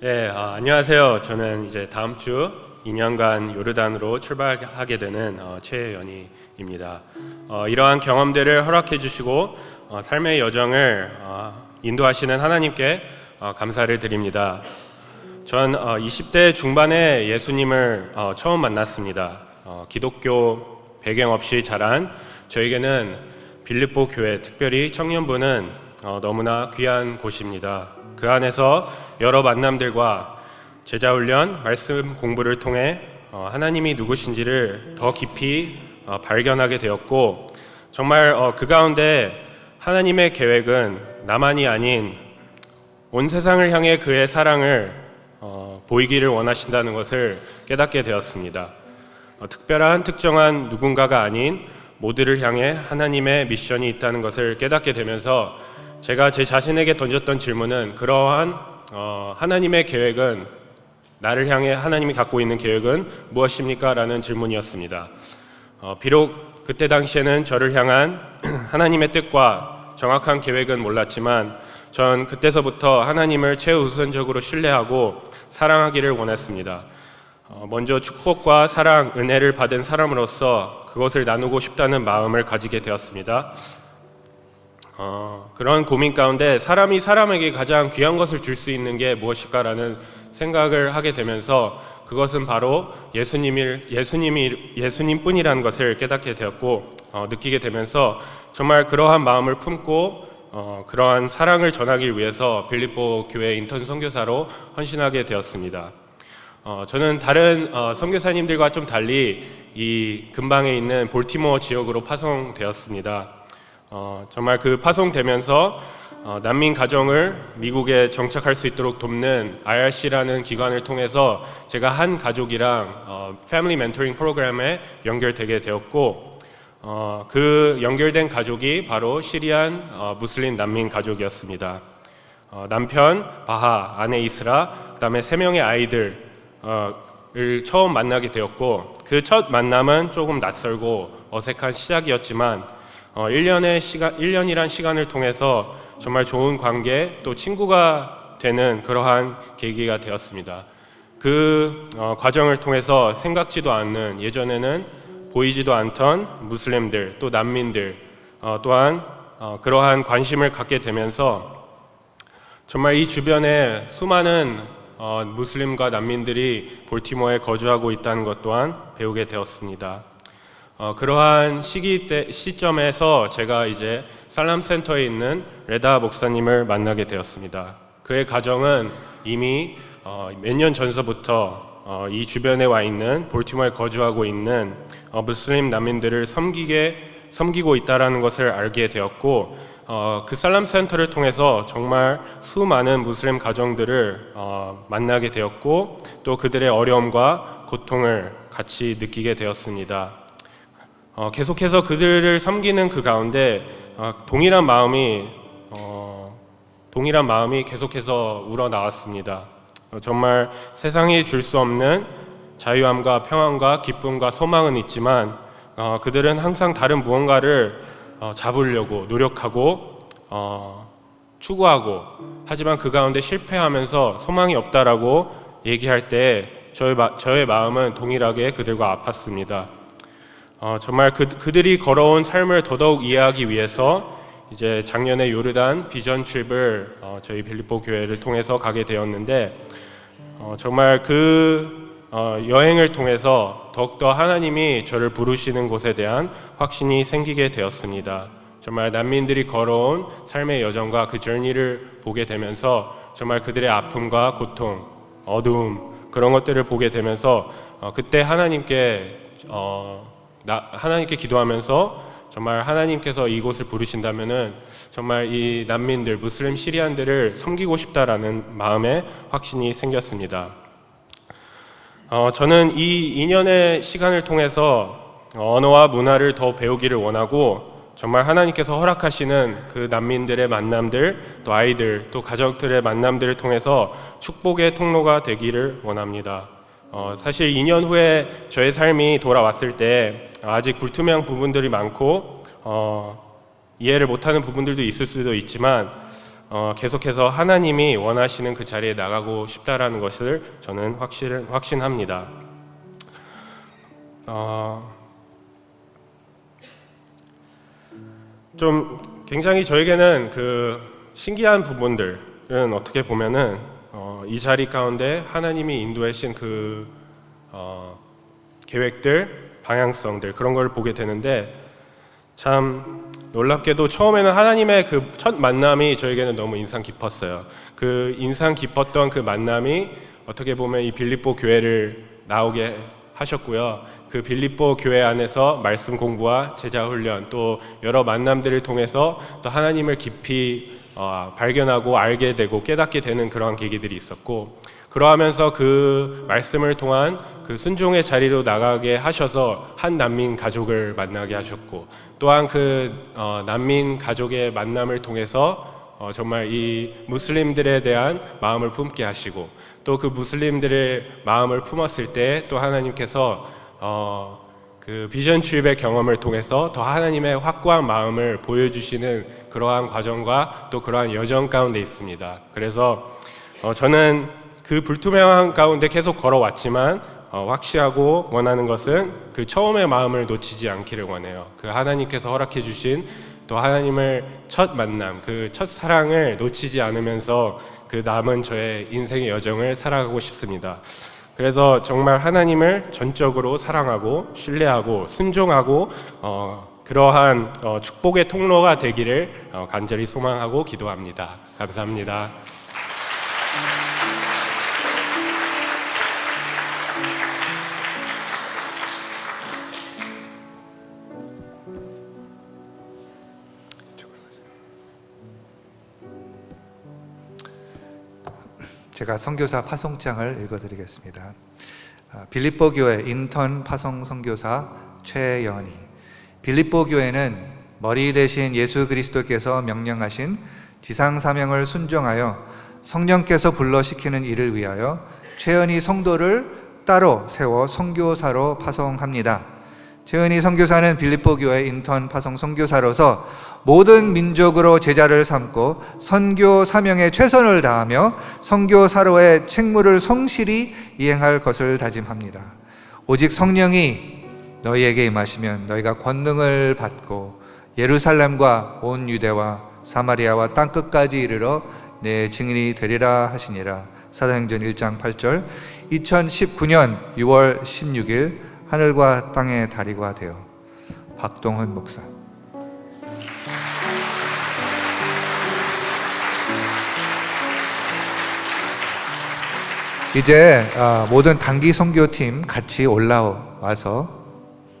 네, 아, 안녕하세요. 저는 이제 다음 주 2년간 요르단으로 출발하게 되는 어, 최연희입니다. 어, 이러한 경험들을 허락해 주시고 어, 삶의 여정을 어, 인도하시는 하나님께 어, 감사를 드립니다. 전 어, 20대 중반에 예수님을 어, 처음 만났습니다. 어, 기독교 배경 없이 자란 저에게는 빌립보 교회, 특별히 청년부는 어, 너무나 귀한 곳입니다. 그 안에서 여러 만남들과 제자 훈련, 말씀 공부를 통해 어, 하나님이 누구신지를 더 깊이 어, 발견하게 되었고 정말 어, 그 가운데 하나님의 계획은 나만이 아닌 온 세상을 향해 그의 사랑을 어, 보이기를 원하신다는 것을 깨닫게 되었습니다. 어, 특별한 특정한 누군가가 아닌 모두를 향해 하나님의 미션이 있다는 것을 깨닫게 되면서 제가 제 자신에게 던졌던 질문은 그러한 어, 하나님의 계획은 나를 향해 하나님이 갖고 있는 계획은 무엇입니까? 라는 질문이었습니다. 어, 비록 그때 당시에는 저를 향한 하나님의 뜻과 정확한 계획은 몰랐지만 전 그때서부터 하나님을 최우선적으로 신뢰하고 사랑하기를 원했습니다. 어, 먼저 축복과 사랑, 은혜를 받은 사람으로서 그것을 나누고 싶다는 마음을 가지게 되었습니다. 어, 그런 고민 가운데 사람이 사람에게 가장 귀한 것을 줄 수 있는 게 무엇일까라는 생각을 하게 되면서 그것은 바로 예수님이 예수님이 예수님뿐이라는 것을 깨닫게 되었고 어, 느끼게 되면서 정말 그러한 마음을 품고 어, 그러한 사랑을 전하기 위해서 빌립보 교회 인턴 선교사로 헌신하게 되었습니다. 어, 저는 다른 어, 선교사님들과 좀 달리 이 근방에 있는 볼티모어 지역으로 파송되었습니다. 어, 정말 그 파송되면서 어, 난민 가정을 미국에 정착할 수 있도록 돕는 IRC라는 기관을 통해서 제가 한 가족이랑 어, 패밀리 멘토링 프로그램에 연결되게 되었고 어, 그 연결된 가족이 바로 시리안 어, 무슬림 난민 가족이었습니다. 어, 남편 바하, 아내 이스라, 그다음에 세 명의 아이들 어, 을 처음 만나게 되었고 그 첫 만남은 조금 낯설고 어색한 시작이었지만 어, 1년의 시간, 1년이란 시간을 통해서 정말 좋은 관계 또 친구가 되는 그러한 계기가 되었습니다. 그 어, 과정을 통해서 생각지도 않는 예전에는 보이지도 않던 무슬림들 또 난민들 어, 또한 어, 그러한 관심을 갖게 되면서 정말 이 주변에 수많은 어, 무슬림과 난민들이 볼티모어에 거주하고 있다는 것 또한 배우게 되었습니다. 어, 그러한 시기 때, 시점에서 제가 이제 살람 센터에 있는 레다 목사님을 만나게 되었습니다. 그의 가정은 이미 어, 몇년 전서부터 어, 이 주변에 와 있는 볼티모어에 거주하고 있는 어, 무슬림 난민들을 섬기게 섬기고 있다라는 것을 알게 되었고 어, 그 살람 센터를 통해서 정말 수많은 무슬림 가정들을 어, 만나게 되었고 또 그들의 어려움과 고통을 같이 느끼게 되었습니다. 어, 계속해서 그들을 섬기는 그 가운데 어, 동일한 마음이 어, 동일한 마음이 계속해서 우러 나왔습니다. 어, 정말 세상이 줄 수 없는 자유함과 평안과 기쁨과 소망은 있지만 어, 그들은 항상 다른 무언가를 어, 잡으려고 노력하고 어, 추구하고 하지만 그 가운데 실패하면서 소망이 없다라고 얘기할 때 저의, 마, 저의 마음은 동일하게 그들과 아팠습니다. 어, 정말 그, 그들이 걸어온 삶을 더더욱 이해하기 위해서 이제 작년에 요르단 비전 트립을 어, 저희 빌립보 교회를 통해서 가게 되었는데 어, 정말 그 어, 여행을 통해서 더욱더 하나님이 저를 부르시는 곳에 대한 확신이 생기게 되었습니다. 정말 난민들이 걸어온 삶의 여정과 그 저니를 보게 되면서 정말 그들의 아픔과 고통, 어두움 그런 것들을 보게 되면서 어, 그때 하나님께 어, 나, 하나님께 기도하면서 정말 하나님께서 이곳을 부르신다면은 정말 이 난민들 무슬림 시리안들을 섬기고 싶다라는 마음에 확신이 생겼습니다. 어, 저는 이 2년의 시간을 통해서 언어와 문화를 더 배우기를 원하고 정말 하나님께서 허락하시는 그 난민들의 만남들, 또 아이들, 또 가족들의 만남들을 통해서 축복의 통로가 되기를 원합니다. 어, 사실 2년 후에 저의 삶이 돌아왔을 때 아직 불투명 부분들이 많고 어, 이해를 못하는 부분들도 있을 수도 있지만 어, 계속해서 하나님이 원하시는 그 자리에 나가고 싶다라는 것을 저는 확실 확신합니다. 어, 좀 굉장히 저에게는 그 신기한 부분들은 어떻게 보면은 어, 이 자리 가운데 하나님이 인도하신 그 어, 계획들, 방향성들 그런 걸 보게 되는데 참 놀랍게도 처음에는 하나님의 그 첫 만남이 저에게는 너무 인상 깊었어요. 그 인상 깊었던 그 만남이 어떻게 보면 이 빌립보 교회를 나오게 하셨고요. 그 빌립보 교회 안에서 말씀 공부와 제자 훈련 또 여러 만남들을 통해서 또 하나님을 깊이 어, 발견하고 알게 되고 깨닫게 되는 그러한 계기들이 있었고 그러하면서 그 말씀을 통한 그 순종의 자리로 나가게 하셔서 한 난민 가족을 만나게 하셨고 또한 그 어, 난민 가족의 만남을 통해서 어, 정말 이 무슬림들에 대한 마음을 품게 하시고 또 그 무슬림들의 마음을 품었을 때 또 하나님께서 어, 그 비전 출입의 경험을 통해서 더 하나님의 확고한 마음을 보여주시는 그러한 과정과 또 그러한 여정 가운데 있습니다. 그래서 어, 저는 그 불투명한 가운데 계속 걸어왔지만 어, 확실하고 원하는 것은 그 처음의 마음을 놓치지 않기를 원해요. 그 하나님께서 허락해 주신 또 하나님을 첫 만남, 그 첫 사랑을 놓치지 않으면서 그 남은 저의 인생의 여정을 살아가고 싶습니다. 그래서 정말 하나님을 전적으로 사랑하고 신뢰하고 순종하고 어, 그러한 어, 축복의 통로가 되기를 어, 간절히 소망하고 기도합니다. 감사합니다. 제가 선교사 파송장을 읽어드리겠습니다. 아, 빌립보 교회 인턴 파송 선교사 최연희. 빌립보 교회는 머리 대신 예수 그리스도께서 명령하신 지상 사명을 순종하여 성령께서 불러 시키는 일을 위하여 최연희 성도를 따로 세워 선교사로 파송합니다. 최은희 선교사는 빌립보 교회 인턴 파송 선교사로서 모든 민족으로 제자를 삼고 선교 사명에 최선을 다하며 선교사로의 책무를 성실히 이행할 것을 다짐합니다. 오직 성령이 너희에게 임하시면 너희가 권능을 받고 예루살렘과 온 유대와 사마리아와 땅 끝까지 이르러 내 증인이 되리라 하시니라. 사도행전 1장 8절. 2019년 6월 16일 하늘과 땅의 다리가 되어 박동훈 목사. 이제 아, 모든 단기 선교팀 같이 올라와서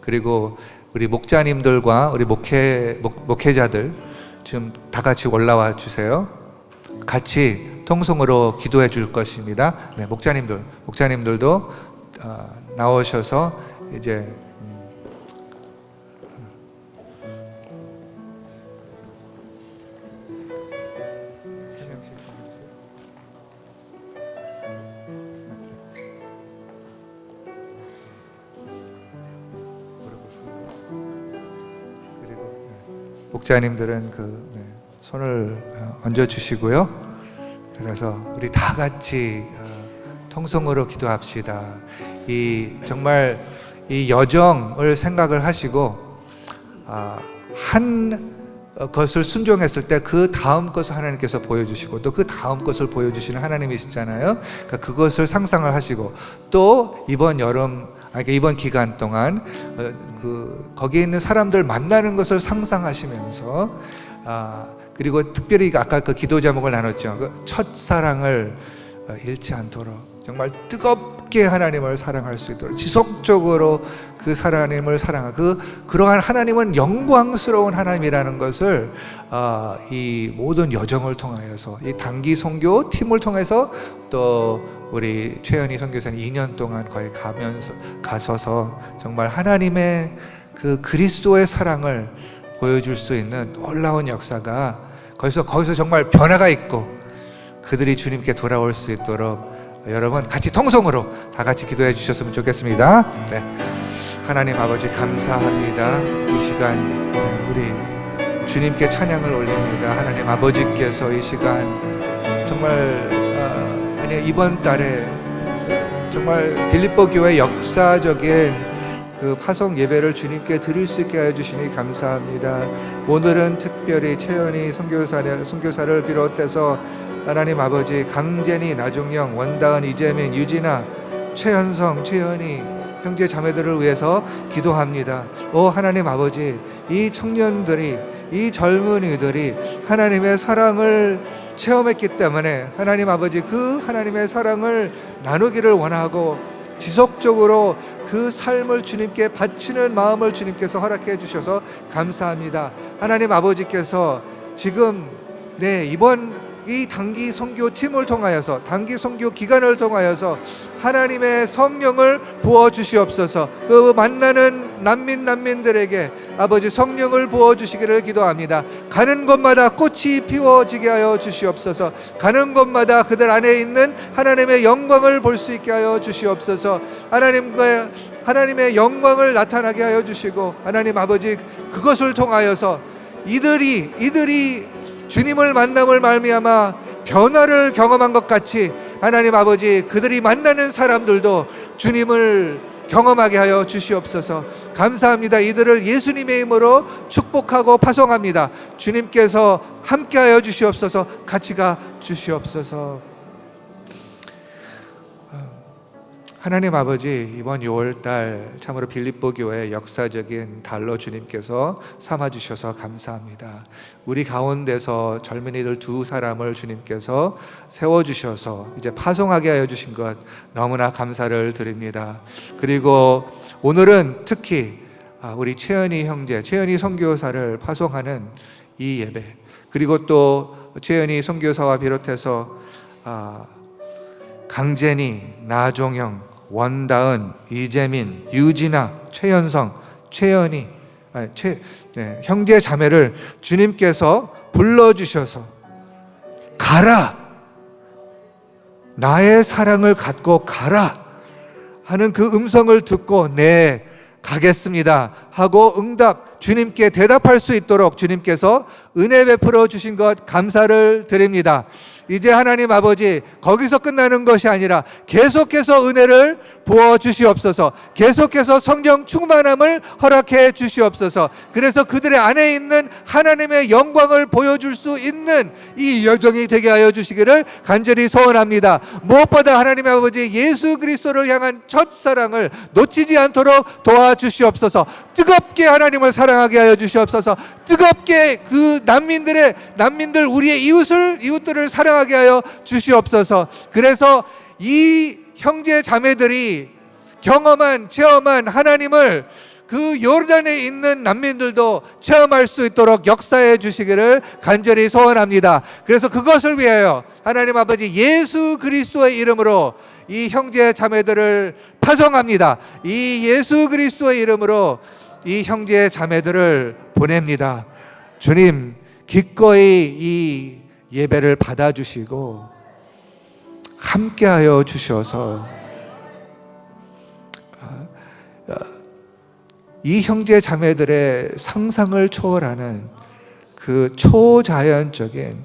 그리고 우리 목자님들과 우리 목회 목, 목회자들 지금 다 같이 올라와 주세요. 같이 통성으로 기도해 줄 것입니다. 네, 목자님들, 목자님들도 아, 나오셔서 이제 목자님들은 그 네, 손을 어, 얹어 주시고요. 그래서 우리 다 같이 어, 통성으로 기도합시다. 이 정말 이 여정을 생각을 하시고 아, 한 것을 순종했을 때 그 다음 것을 하나님께서 보여주시고 또 그 다음 것을 보여주시는 하나님이시잖아요. 그러니까 그것을 상상을 하시고 또 이번 여름 아, 그러니까 이번 기간 동안 어, 그 거기에 있는 사람들 만나는 것을 상상하시면서 아, 그리고 특별히 아까 그 기도 제목을 나눴죠. 그 첫사랑을 어, 잃지 않도록 정말 뜨겁게 하나님을 사랑할 수 있도록 지속적으로 그 하나님을 사랑하 그 그러한 하나님은 영광스러운 하나님이라는 것을 아, 이 모든 여정을 통하여서 이 단기 선교 팀을 통해서 또 우리 최연희 선교사님 2년 동안 거기 가면서 가서서 정말 하나님의 그 그리스도의 사랑을 보여줄 수 있는 놀라운 역사가 거기서 거기서 정말 변화가 있고 그들이 주님께 돌아올 수 있도록 여러분 같이 통성으로 다 같이 기도해 주셨으면 좋겠습니다. 네. 하나님 아버지 감사합니다. 이 시간 네, 우리 주님께 찬양을 올립니다. 하나님 아버지께서 이 시간 정말 아, 아니 이번 달에 정말 빌립보 교회 역사적인 그 파송 예배를 주님께 드릴 수 있게 하여 주시니 감사합니다. 오늘은 특별히 최연희 선교사 선교사를 비롯해서 하나님 아버지 강재니 나종영 원다은 이재민 유진아 최현성 최연희 형제 자매들을 위해서 기도합니다. 오 하나님 아버지 이 청년들이 이 젊은이들이 하나님의 사랑을 체험했기 때문에 하나님 아버지 그 하나님의 사랑을 나누기를 원하고 지속적으로 그 삶을 주님께 바치는 마음을 주님께서 허락해 주셔서 감사합니다. 하나님 아버지께서 지금 네 이번 이 단기 선교 팀을 통하여서 단기 선교 기간을 통하여서 하나님의 성령을 부어 주시옵소서. 그 만나는 난민 난민들에게 아버지 성령을 부어 주시기를 기도합니다. 가는 곳마다 꽃이 피워지게 하여 주시옵소서. 가는 곳마다 그들 안에 있는 하나님의 영광을 볼 수 있게 하여 주시옵소서. 하나님과 하나님의 영광을 나타나게 하여 주시고 하나님 아버지 그것을 통하여서 이들이 이들이 주님을 만남을 말미암아 변화를 경험한 것 같이 하나님 아버지 그들이 만나는 사람들도 주님을 경험하게 하여 주시옵소서. 감사합니다. 이들을 예수님의 이름으로 축복하고 파송합니다. 주님께서 함께하여 주시옵소서. 같이 가 주시옵소서. 하나님 아버지 이번 6월달 참으로 빌립보 교회 역사적인 달로 주님께서 삼아 주셔서 감사합니다. 우리 가운데서 젊은이들 두 사람을 주님께서 세워 주셔서 이제 파송하게 하여 주신 것 너무나 감사를 드립니다. 그리고 오늘은 특히 아, 우리 최연희 형제, 최연희 선교사를 파송하는 이 예배 그리고 또 최연희 선교사와 비롯해서 아, 강재니, 나종영, 원다은, 이재민, 유진아, 최현성, 최연희, 아니, 최, 네, 형제 자매를 주님께서 불러주셔서 가라! 나의 사랑을 갖고 가라! 하는 그 음성을 듣고 네, 가겠습니다. 하고 응답, 주님께 대답할 수 있도록 주님께서 은혜 베풀어 주신 것 감사를 드립니다. 이제 하나님 아버지 거기서 끝나는 것이 아니라 계속해서 은혜를 부어 주시옵소서. 계속해서 성령 충만함을 허락해 주시옵소서. 그래서 그들의 안에 있는 하나님의 영광을 보여줄 수 있는 이 여정이 되게 하여 주시기를 간절히 소원합니다. 무엇보다 하나님 아버지 예수 그리스도를 향한 첫 사랑을 놓치지 않도록 도와주시옵소서. 뜨겁게 하나님을 사랑하게 하여 주시옵소서. 뜨겁게 그 난민들의 난민들 우리의 이웃을 이웃들을 사랑 하게 하여 주시옵소서. 그래서 이 형제 자매들이 경험한 체험한 하나님을 그 요르단에 있는 난민들도 체험할 수 있도록 역사해 주시기를 간절히 소원합니다. 그래서 그것을 위하여 하나님 아버지 예수 그리스도의 이름으로 이 형제 자매들을 파송합니다. 이 예수 그리스도의 이름으로 이 형제 자매들을 보냅니다. 주님 기꺼이 이 예배를 받아주시고 함께하여 주셔서 이 형제 자매들의 상상을 초월하는 그 초자연적인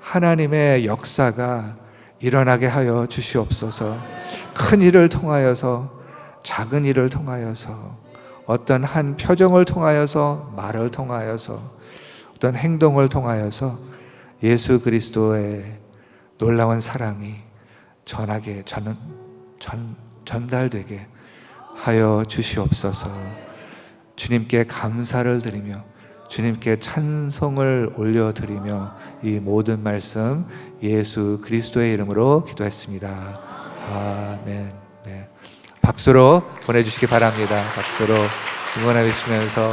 하나님의 역사가 일어나게 하여 주시옵소서. 큰 일을 통하여서 작은 일을 통하여서 어떤 한 표정을 통하여서 말을 통하여서 어떤 행동을 통하여서 예수 그리스도의 놀라운 사랑이 전하게 전, 전 전달되게 하여 주시옵소서. 주님께 감사를 드리며 주님께 찬송을 올려드리며 이 모든 말씀 예수 그리스도의 이름으로 기도했습니다. 아멘. 네. 박수로 보내주시기 바랍니다. 박수로 응원해 주시면서